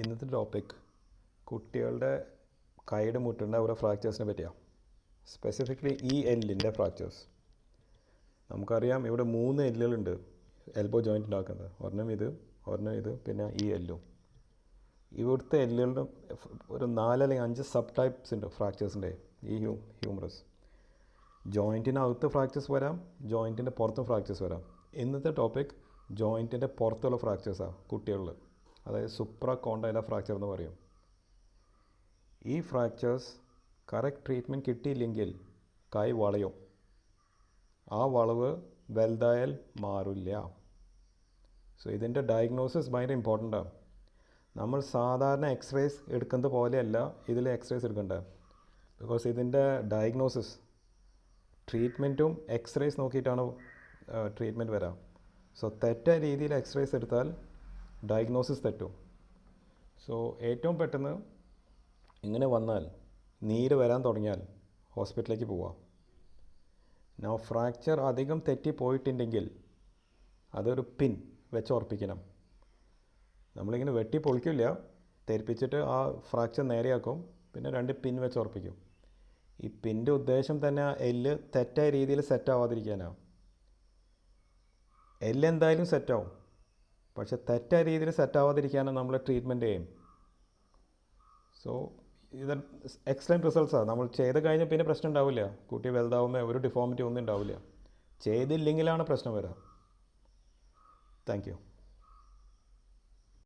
ഇന്നത്തെ ടോപ്പിക് കുട്ടികളുടെ കൈയുടെ മുട്ടുന്ന ഓരോ ഫ്രാക്ചേഴ്സിനെ പറ്റിയാണ് സ്പെസിഫിക്കലി ഈ എല്ലിന്റെ ഫ്രാക്ചേഴ്സ് നമുക്കറിയാം ഇവിടെ മൂന്ന് എല്ലുകളുണ്ട് എൽബോ ജോയിന്റ് ഉണ്ടാക്കുന്നത്. ഒരെണ്ണം ഇത് ഒരെണ്ണം ഇത് പിന്നെ ഈ എല്ലും ഇവിടുത്തെ എല്ലുകളുടെ ഒരു ഒരു നാലല്ലെങ്കിൽ അഞ്ച് സബ് ടൈപ്സ് ഉണ്ട് ഫ്രാക്ചേഴ്സിന്റെ ഈ ഹ്യൂ ഹ്യൂമറസ് ജോയിന്റിനകത്ത് ഫ്രാക്ചേഴ്സ് വരാം ജോയിന്റിന്റെ പുറത്തും ഫ്രാക്ചേഴ്സ് വരാം. ഇന്നത്തെ ടോപ്പിക് ജോയിന്റിന്റെ പുറത്തുള്ള ഫ്രാക്ചേഴ്സാണ് കുട്ടികളിൽ അതായത് സുപ്ര കോണ്ടൈല ഫ്രാക്ചർ എന്ന് പറയും. ഈ ഫ്രാക്ചേഴ്സ് കറക്റ്റ് ട്രീറ്റ്മെന്റ് കിട്ടിയില്ലെങ്കിൽ കൈ വളയും. ആ വളവ് വലുതായാൽ മാറില്ല. സോ ഇതിന്റെ ഡയഗ്നോസിസ് ഭയങ്കര ഇമ്പോർട്ടന്റ് ആണ്. നമ്മൾ സാധാരണ എക്സ്റേസ് എടുക്കുന്നത് പോലെയല്ല ഇതിൽ എക്സ്റേസ് എടുക്കേണ്ടത്. ബിക്കോസ് ഇതിന്റെ ഡയഗ്നോസിസ് ട്രീറ്റ്മെന്റും എക്സ്റേസ് നോക്കിയിട്ടാണ് ട്രീറ്റ്മെന്റ് വരാം. സോ തെറ്റായ രീതിയിൽ എക്സ്റേസ് എടുത്താൽ ഡയഗ്നോസിസ് തെറ്റും? സോ ഏറ്റവും പെട്ടെന്ന് ഇങ്ങനെ വന്നാൽ നീര് വരാൻ തുടങ്ങിയാൽ ഹോസ്പിറ്റലിലേക്ക് പോവാം. നോ ഫ്രാക്ചർ അധികം തെറ്റിപ്പോയിട്ടുണ്ടെങ്കിൽ അതൊരു പിൻ വെച്ച് ഉറപ്പിക്കണം. നമ്മളിങ്ങനെ വെട്ടി പൊളിക്കില്ല. തെരിപ്പിച്ചിട്ട് ആ ഫ്രാക്ചർ നേരെയാക്കും. പിന്നെ രണ്ട് പിൻ വെച്ച് ഉറപ്പിക്കും. ഈ പിന്റെ ഉദ്ദേശം തന്നെ എല്ല് തെറ്റായ രീതിയിൽ സെറ്റ് ആവാതിരിക്കാനാണ് എല്ല് എന്തായാലും സെറ്റാവും പക്ഷെ തെറ്റായ രീതിയിൽ സെറ്റ് ആവാതിരിക്കാനാണ് നമ്മൾ ട്രീറ്റ്മെന്റ് ചെയ്യും. സോ ഇത് എക്സലന്റ് റിസൾട്ട്സാണ് നമ്മൾ ചെയ്ത് കഴിഞ്ഞാൽ പിന്നെ പ്രശ്നം ഉണ്ടാവില്ല. കുട്ടി വലുതാവുമ്പോൾ ഒരു ഡിഫോമിറ്റി ഒന്നും ഉണ്ടാവില്ല. ചെയ്തില്ലെങ്കിലാണ് പ്രശ്നം വരിക താങ്ക് യു